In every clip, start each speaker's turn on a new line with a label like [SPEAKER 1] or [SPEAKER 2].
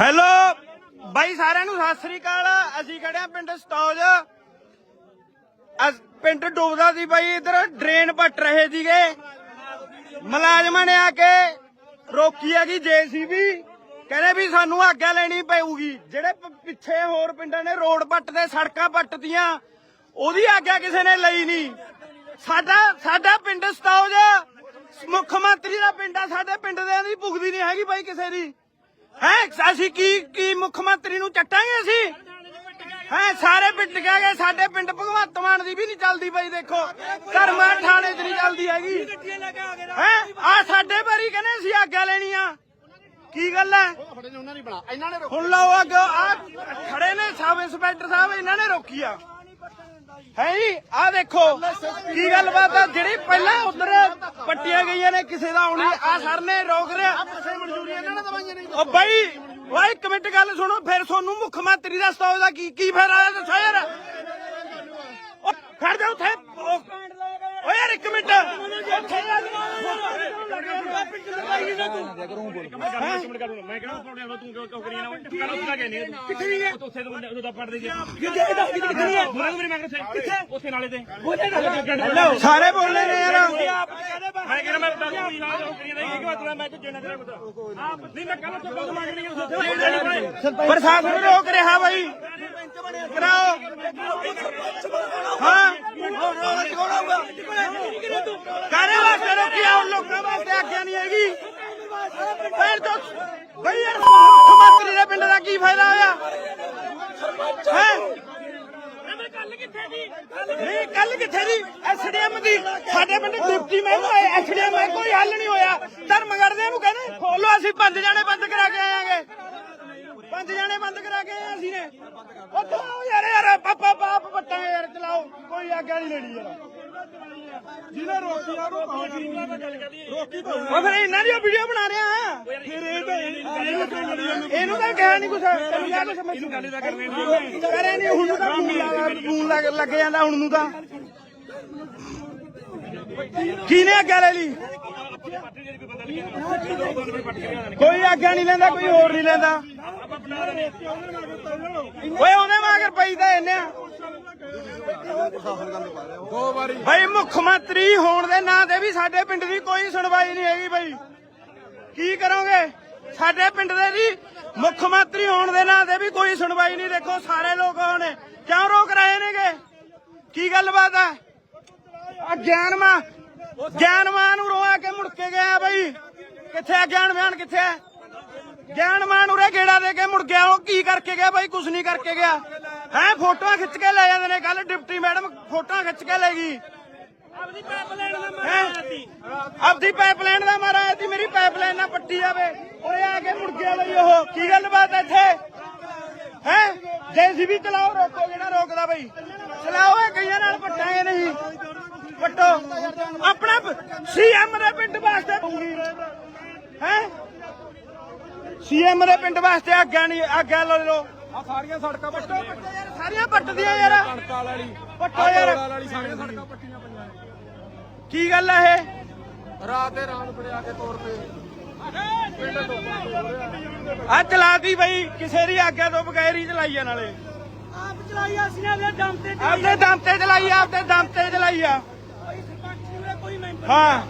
[SPEAKER 1] Hello ਬਾਈ ਸਾਰਿਆਂ ਨੂੰ ਸਤਿ ਸ੍ਰੀ ਅਕਾਲ। ਅਸੀਂ ਖੜੇ ਆ ਪਿੰਡ ਸਟੌਜ ਪਿੰਡ ਡੁੱਬਦਾ ਸੀ ਬਾਈ, ਇਧਰ ਡਰੇਨ ਪੱਟ ਰਹੇ ਸੀਗੇ। ਮੁਲਾਜ਼ਮਾਂ ਨੇ ਆ ਕੇ ਰੋਕੀ ਹੈਗੀ ਜੇਸੀਬੀ। ਕਹਿੰਦੇ ਵੀ ਸਾਨੂੰ ਆਗਿਆ ਲੈਣੀ ਪਊਗੀ। ਜਿਹੜੇ ਪਿੱਛੇ ਹੋਰ ਪਿੰਡਾਂ ਨੇ ਰੋਡ ਪੱਟਦੇ ਸੜਕਾਂ ਪੱਟਦੀਆਂ ਉਹਦੀ ਆਗਿਆ ਕਿਸੇ ਨੇ ਲਈ ਨਹੀਂ। ਸਾਡਾ ਸਾਡਾ ਪਿੰਡ ਸਟੌਜ ਮੁੱਖ ਮੰਤਰੀ ਦਾ ਪਿੰਡ ਆ, ਸਾਡੇ ਪਿੰਡ ਦੇ ਦੀ ਭੁਗਦੀ ਨਹੀਂ ਹੈਗੀ ਬਾਈ ਕਿਸੇ ਦੀ। ਹੈ ਅਸੀਂ ਕੀ ਕੀ ਮੁੱਖ ਮੰਤਰੀ ਨੂੰ ਚੱਟਾਂਗੇ ਅਸੀਂ? ਹੈ ਸਾਰੇ ਪਿੰਡ ਕਹਿ ਗਏ ਸਾਡੇ ਪਿੰਡ ਭਗਵੰਤ ਮਾਨ ਦੀ ਵੀ ਨਹੀਂ ਚੱਲਦੀ ਬਾਈ ਦੇਖੋ। ਧਰਮਾ ਥਾਣੇ 'ਚ ਨਹੀਂ ਚੱਲਦੀ ਹੈਗੀ। ਹੈ ਆ ਸਾਡੇ ਬਾਰੀ ਕਹਿੰਦੇ ਅਸੀਂ ਆਗਿਆ ਲੈਣੀ ਆ। ਕੀ ਗੱਲ ਹੈ? ਹੁਣ ਲਓ ਅੱਗ ਆ ਖੜੇ ਨੇ ਸਬ ਇੰਸਪੈਕਟਰ ਸਾਹਿਬ ਇਹਨਾਂ ਨੇ ਰੋਕੀ ਆ। ਹੈ ਜੀ ਆ ਦੇਖੋ, ਕੀ ਗੱਲ ਆ? ਜਿਹੜੀ ਪਹਿਲਾਂ ਉਧਰ ਪੱਟੀਆਂ ਗਈਆਂ ਨੇ, ਕਿਸੇ ਦਾ ਆਉਣੀ ਆ ਸਰ ਨੇ ਰੋਕ ਰਿਹਾ ਉਹ ਬਾਈ ਓਏ ਇੱਕ ਮਿੰਟ ਗੱਲ ਸੁਣੋ, ਫਿਰ ਤੁਹਾਨੂੰ ਮੁੱਖ ਮੰਤਰੀ ਦਾ ਸਟਾਫ ਦਾ ਕੀ ਕੀ ਫਾਇਦਾ ਹੈ ਦੱਸੋ ਯਾਰ? ਉਹ ਖੜ ਜਾ ਉੱਥੇ। ਉਹ- ਓ ਯਾਰ ਇੱਕ ਮਿੰਟ। ਉੱਥੇ ਮੈਂ ਸਾਰੇ ਬੋਲਦੇ ਨੇ ਯਾਰ।
[SPEAKER 2] ਮੈਂ ਕਹਿੰਦਾ ਮੈਂ ਦੱਸ ਨਹੀਂ ਨਾਲ ਉਹ ਕਰੀ ਜਾਂਦਾ ਕਿ ਮਤਲਬ ਮੈਂ ਤੇ ਜੇਣਾ ਤੇਰਾ ਪਤਾ ਆਪ ਨਹੀਂ ਮੈਂ ਕੱਲ ਤੋਂ ਬਹੁਤ ਮੰਗ ਰਹੀ ਹਾਂ ਉੱਥੇ
[SPEAKER 1] ਪ੍ਰਸ਼ਾਸਨ ਰੋਕ ਰਿਹਾ ਬਾਈ ਕਰਾਓ ਹਾਂ। ਕਾਰੇ ਵਾਸਤੇ ਰੋਕਿਆ ਹੁਣ ਲੋਕਾਂ ਵਾਸਤੇ ਆਗਿਆ ਨਹੀਂ ਹੈਗੀ ਫਿਰ ਤੋਂ ਬਈ ਯਾਰ ਮੁੱਖ ਮੰਤਰੀ ਦੇ ਪਿੰਡ ਦਾ ਕੀ ਫਾਇਦਾ ਹੋਇਆ ਹੈ ਨਹੀਂ ਕੱਲ ਕਿੱਥੇ ਦੀ ਐਸਡੀਐਮ ਦੀ ਸਾਡੇ ਪਿੰਡ ਡਿਪਟੀ ਮੈਮ ਆਏ ਐਸਡੀਐਮ ਕੋਈ ਹੱਲ ਨਹੀਂ ਹੋਇਆ ਧਰਮਗੜ੍ਹ ਨੂੰ ਕਹਿੰਦੇ, ਖੋਲੋ, ਅਸੀਂ ਪੰਜ ਜਾਣੇ, ਬੰਦ ਕਰਾ ਕੇ ਆਏਗੇ ਪੰਜ ਜਾਣੇ ਬੰਦ ਕਰਾ ਕੇ ਆਏ ਅਸੀਂ ਨੇ। ਚਲਾਓ ਯਾਰ ਯਾਰ ਪਾਪਾ ਬਾਪ ਪੱਟਾਂਗੇ ਯਾਰ ਚਲਾਓ। ਕੋਈ ਆਗਿਆ ਨਹੀਂ ਲੈਣੀ ਯਾਰ। ਜਿਹਨੇ
[SPEAKER 2] ਰੋਕੀ ਆ ਉਹ ਰੋਕੀ ਉਹ
[SPEAKER 1] ਫਿਰ ਇਹਨਾਂ ਦੀ ਵੀਡੀਓ ਬਣਾ ਰਿਹਾ ਆ। ਫਿਰ
[SPEAKER 2] ਇਹ ਤਾਂ ਇਹਨੂੰ
[SPEAKER 1] ਤਾਂ ਕਿਹਾ ਨਹੀਂ ਕੁਛ ਤੈਨੂੰ ਕਿਹਾ ਕੁਛ ਮੈਨੂੰ ਗੱਲ ਦਾ ਕਰਨੇ ਕਰੇ ਨਹੀਂ ਹੁਣ ਤਾਂ ਫੋਨ ਲੱਗ ਫੋਨ ਲੱਗ ਲੱਗ ਜਾਂਦਾ ਹੁਣ ਨੂੰ ਤਾਂ। ਕਿਹਨੇ ਲੈ ਲਈ? ਕੋਈ ਆਗਿਆ ਨਹੀਂ ਲੈਂਦਾ ਕੋਈ ਹੋਰ ਨਹੀਂ ਲੈਂਦਾ। ਓਏ ਉਹਨੇ ਮਾਗਰ ਪਈ ਤਾਂ ਇਹਨੇ। ਆ ਭਾਈ ਮੁੱਖ ਮੰਤਰੀ ਹੋਣ ਦੇ ਨਾਂ ਤੇ ਵੀ ਸਾਡੇ ਪਿੰਡ ਦੀ ਕੋਈ ਸੁਣਵਾਈ ਨਹੀਂ ਹੈਗੀ ਭਾਈ ਕੀ ਕਰੋਗੇ? ਸਾਡੇ ਪਿੰਡ ਦੇ ਜੀ ਮੁੱਖ ਮੰਤਰੀ ਹੋਣ ਦੇ ਨਾਂ ਤੇ ਵੀ ਕੋਈ ਸੁਣਵਾਈ ਨਹੀਂ। ਦੇਖੋ ਸਾਰੇ ਲੋਕ ਆਉਣੇ ਕਿਉਂ ਰੋਕ ਰਹੇ ਨੇਗੇ? ਕੀ ਗੱਲਬਾਤ ਹੈ ਆ ਗਿਆਨਮਾ ਗਿਆਨਮਾ ਨੂੰ ਰੋਆ ਕੇ ਮੁੜ ਕੇ ਗਿਆ ਬਈ। ਕਿੱਥੇ ਆ? ਗਿਆਨ ਗਿਆਨਮਾਨ ਕਿੱਥੇ ਆ? ਹੈ ਗਿਆਨਮਾਨ ਉਰੇ ਗੇੜਾ ਦੇ ਕੇ ਮੁੜ ਗਿਆ ਉਹ ਕੀ ਕਰਕੇ ਗਿਆ ਬਾਈ? ਕੁਝ ਨਹੀਂ ਕਰਕੇ ਗਿਆ। ਹੈ ਫੋਟੋਆਂ ਖਿੱਚ ਕੇ ਲੈ ਜਾਂਦੇ ਨੇ ਕੱਲ ਡਿਪਟੀ ਮੈਡਮ ਫੋਟੋਆਂ ਖਿੱਚ ਕੇ ਲੈ ਗਈ।
[SPEAKER 2] ਆਪਦੀ ਪਾਈਪਲਾਈਨ ਦਾ
[SPEAKER 1] ਮਾਰਾ ਸੀ। ਆਪਦੀ ਪਾਈਪਲਾਈਨ ਦਾ ਮਾਰਾ ਆਇਆ ਸੀ ਮੇਰੀ ਪਾਈਪਲਾਈਨ ਨਾ ਪੱਟੀ ਜਾਵੇ। ਉਰੇ ਆ ਕੇ ਮੁੜ ਗਿਆ ਬਈ ਉਹ। ਕੀ ਗੱਲਬਾਤ ਇੱਥੇ? ਹੈ? ਜੇਸੀਬੀ ਚਲਾਓ ਰੋਕੋ ਜਿਹੜਾ ਰੋਕਦਾ ਬਈ। ਚਲਾਓ ਇਹ ਕਈਆਂ ਨਾਲ ਪੱਟਾਂਗੇ ਨਹੀਂ। ਪੱਟੋ। ਆਪਣਾ ਸੀਐਮ ਦੇ ਪਿੰਡ ਵਾਸਤੇ। ਹੈ? ਸੀਐਮ ਦੇ ਪਿੰਡ ਵਾਸਤੇ ਆਗਿਆ ਨਹੀਂ ਆਗਿਆ ਲੈ ਲਓ।
[SPEAKER 2] ਆ ਸਾਰੀਆਂ ਸੜਕਾਂ ਪੱਟੋ
[SPEAKER 1] ਪੱਟੋ ਯਾਰ ਸਾਰੀਆਂ ਪੱਟਦੀਆਂ ਯਾਰ।
[SPEAKER 2] ਕਣਕਾਂ ਵਾਲੀ
[SPEAKER 1] ਪੱਟੋ ਯਾਰ। ਵਾਲੀ
[SPEAKER 2] ਸਾਰੀਆਂ ਸੜਕਾਂ ਪੱਟੀਆਂ ਪਈਆਂ ਨੇ।
[SPEAKER 1] ਕੀ ਗੱਲ ਆ ਇਹ?
[SPEAKER 2] ਰਾਤ ਦੇ ਰਾਤ ਫੜਿਆ ਕੇ ਤੋਰ ਤੇ।
[SPEAKER 1] ਆ ਚਲਾਤੀ ਬਈ ਕਿਸੇ ਦੀ ਆਗਿਆ ਤੋਂ ਬਗੈਰ ਹੀ ਚਲਾਈ ਆ ਨਾਲੇ।
[SPEAKER 2] ਆਪ ਚਲਾਈ ਅਸੀਂ ਨੇ ਆਪਣੇ ਦਮ ਤੇ
[SPEAKER 1] ਆਪਦੇ ਦਮ ਤੇ ਚਲਾਈ ਆ ਆਪਦੇ ਦਮ ਤੇ ਚਲਾਈ ਆ। ਕੋਈ
[SPEAKER 2] ਸਰਪੰਚ ਪੂਰੇ ਕੋਈ ਮੈਂਬਰ
[SPEAKER 1] ਹਾਂ।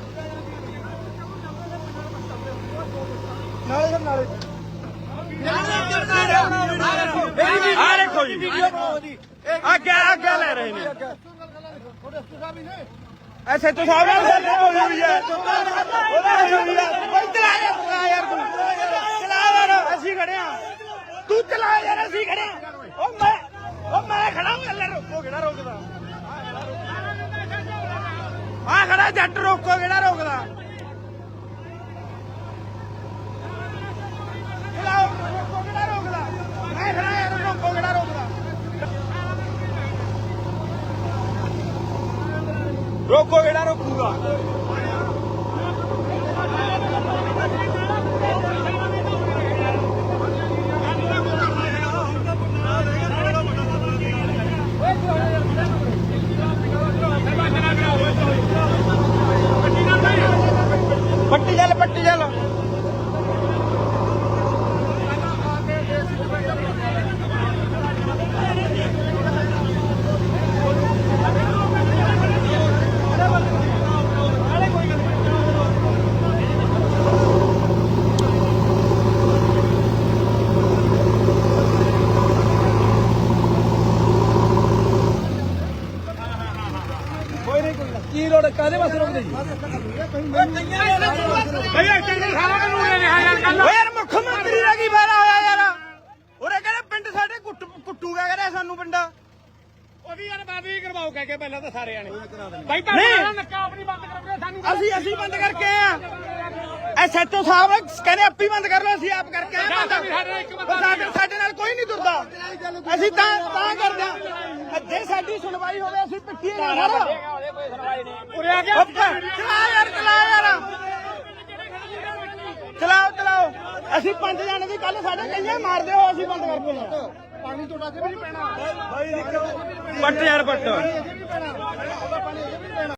[SPEAKER 1] ਆ ਦੇਖੋ
[SPEAKER 2] ਜੀ
[SPEAKER 1] ਅੱਗੇ ਅੱਗੇ ਲੈ ਰਹੇ ਨੇ ਐਸੇ ਤੋਂ ਸਾਹਿਬ ਨਾਲ ਗੱਲ ਹੋਈ ਹੋਈ ਹੈ ਉਹਦਾ ਹੋਈ ਹੈ ਕੋਈ ਚਲਾ ਯਾਰ ਤੂੰ ਚਲਾ ਯਾਰ ਅਸੀਂ ਖੜੇ ਆ ਤੂੰ ਚਲਾ ਯਾਰ ਅਸੀਂ ਖੜੇ ਆ ਉਹ ਮੈਂ ਉਹ ਮੈਂ ਖੜਾ ਹਾਂ ਲੈ ਰੋਕੋ ਕਿਹੜਾ ਰੋਕਦਾ ਆ ਖੜਾ ਜੱਟ ਰੋਕੋ ਕਿਹੜਾ ਰੋਕਦਾ? ਰੋਕੋ ਕਿਹੜਾ ਰੋਕਦਾ ਰੋਕੋ ਕਿਹੜਾ ਰੋਕਦਾ ਰੋਕੋ ਕਿਹੜਾ ਰੋਕੂਗਾ। ਕੋਈ
[SPEAKER 2] ਨਹੀਂ ਕੋਈ ਕੀ ਲੋੜ ਕਾਦੇ ਵਾਸਤੇ ਰੋਕਦੇ ਜੀ?
[SPEAKER 1] ਭਈਆ
[SPEAKER 2] ਚੰਗੇ ਸਾਰਾ ਕਾਨੂੰਨ ਨੇ ਲਿਆ ਯਾਰ ਕੱਲ
[SPEAKER 1] ਓਏ ਯਾਰ ਮੁੱਖ ਮੰਤਰੀ ਦਾ ਕੀ ਫਾਇਦਾ ਹੋਇਆ ਯਾਰ? ਉਹਨੇ ਕਹਿੰਦੇ ਪਿੰਡ ਸਾਡੇ ਕੁੱਟ ਕੁੱਟੂਗਾ ਕਹਿੰਦੇ ਸਾਨੂੰ ਪਿੰਡ?
[SPEAKER 2] ਉਹ ਵੀ ਯਾਰ ਬਾਦੀ ਕਰਵਾਓ ਕਹਿ ਕੇ ਪਹਿਲਾਂ ਤਾਂ ਸਾਰਿਆਂ ਨੇ ਬਾਈ
[SPEAKER 1] ਤਾਂ
[SPEAKER 2] ਨੱਕਾ ਆਪਣੀ ਬੰਦ ਕਰੋਗੇ ਸਾਨੂੰ
[SPEAKER 1] ਅਸੀਂ ਅਸੀਂ ਬੰਦ ਕਰਕੇ ਆ। ਐਸਐਚਓ ਸਾਹਿਬ ਨੇ ਕਹਿੰਦੇ ਆਪੀ ਬੰਦ ਕਰ ਲਓ ਅਸੀਂ ਆਪ ਕਰਕੇ ਆ। ਬੰਦ ਸਾਡੇ ਨਾਲ ਕੋਈ ਨਹੀਂ ਦੁਰਦਾ ਅਸੀਂ ਤਾਂ ਤਾਂ ਕਰਦੇ ਆ। ਜੇ ਸਾਡੀ ਸੁਣਵਾਈ ਹੋਵੇ ਅਸੀਂ ਪਿੱਟੀਏ ਨਾ ਸਰ
[SPEAKER 2] ਉਰੇ ਆ ਗਿਆ
[SPEAKER 1] ਚਲਾ ਯਾਰ ਚਲਾ ਯਾਰ ਚਲਾਓ ਚਲਾਓ ਅਸੀਂ ਪੰਜ ਜਾਣੇ ਦੀ ਕੱਲ ਸਾਡੇ ਕਈਆਂ ਮਾਰਦੇ ਹੋ ਅਸੀਂ ਬੰਦ ਕਰ ਦੇਣਾ ਪਾਣੀ
[SPEAKER 2] ਤੁਹਾਡਾ ਜੇ ਵੀ ਨਹੀਂ ਪੈਣਾ
[SPEAKER 1] ਪੱਟ ਯਾਰ ਪੱਟ